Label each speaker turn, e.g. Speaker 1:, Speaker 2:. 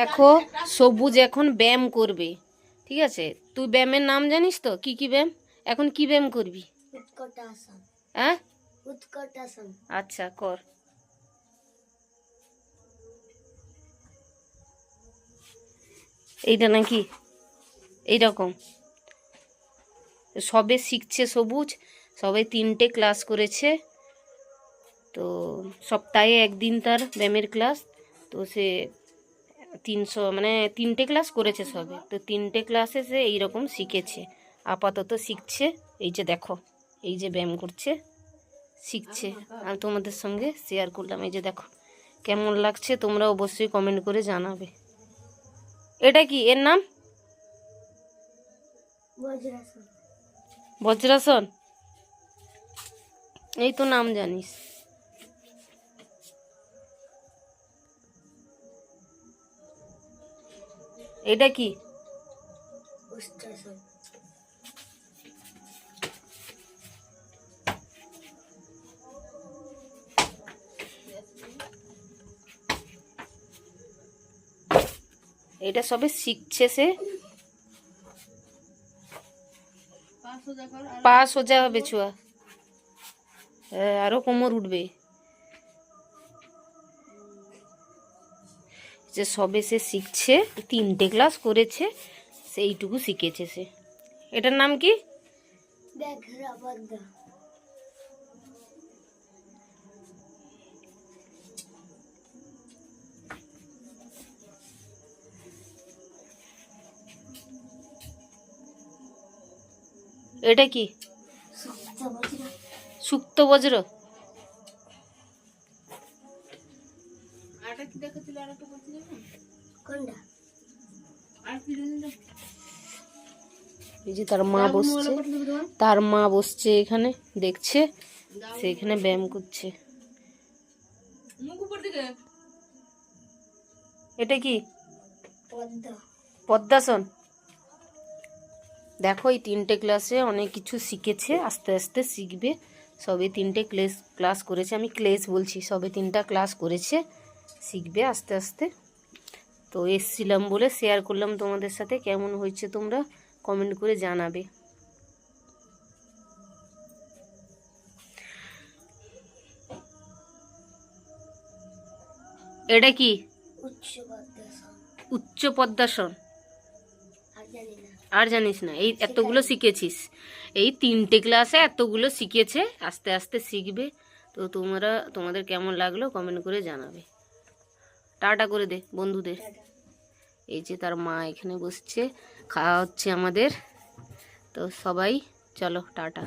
Speaker 1: দেখো সবুজ এখন ব্যায়াম করবে ঠিক আছে? তুই ব্যায়ামের নাম জানিস তো? কি কি ব্যায়াম? এখন কি ব্যায়াম করবি? হ্যাঁ আচ্ছা কর। এইটা নাকি? এইরকম। সবে শিখছে সবুজ সবে তিনটে ক্লাস করেছে। তো সপ্তাহে একদিন তার ব্যায়ামের ক্লাস। তো সে তিনশো মানে তিনটে ক্লাস করেছে সবে। তো তিনটে ক্লাসে সে এইরকম শিখেছে। আপাতত শিখছে। এই যে দেখো এই যে ব্যায়াম করছে শিখছে। আমি তোমাদের সঙ্গে শেয়ার করলাম। এই যে দেখো কেমন লাগছে তোমরা অবশ্যই কমেন্ট করে জানাবে। এটা কি? এর নাম?
Speaker 2: বজ্রাসন।
Speaker 1: বজ্রাসন? এই তো নাম জানিস। এটা কি? এটা সবে শিখছে সে। পা সোজা হবে ছুয়া। আরও কোমর উঠবে। যে সবে সে শিখছে তিনটে ক্লাস করেছে সেইটুকু শিখেছে সে। এটার নাম কি? এটা কি?
Speaker 2: সুপ্ত বজ্র।
Speaker 1: সুক্ত বজ্র
Speaker 2: কোনটা?
Speaker 1: এই যে তার মা বসছে। তার মা বসছে এখানে দেখছে সে এখানে ব্যায়াম করছে। এটা কি? পদ্মাসন। দেখো এই তিনটে ক্লাসে অনেক কিছু শিখেছে আস্তে আস্তে শিখবে। সবে তিনটে ক্লাস ক্লাস করেছে। আমি ক্লেস বলছি সবে তিনটা ক্লাস করেছে। শিখবে আস্তে আস্তে। তো এসছিলাম বলে শেয়ার করলাম তোমাদের সাথে কেমন হয়েছে তোমরা কমেন্ট করে জানাবে। এটা কি?
Speaker 2: উচ্চ পদ্মাসন আর
Speaker 1: জানিস না এই এতগুলো শিখেছিস। এই তিনটে ক্লাসে এতগুলো শিখেছে আস্তে আস্তে শিখবে। তো তোমরা তোমাদের কেমন লাগল কমেন্ট করে জানাবে। টাটা করে দে, বন্ধুদের। এই যে তার মা এখানে বসছে, খাওয়া হচ্ছে আমাদের। তো সবাই, চলো, টাটা।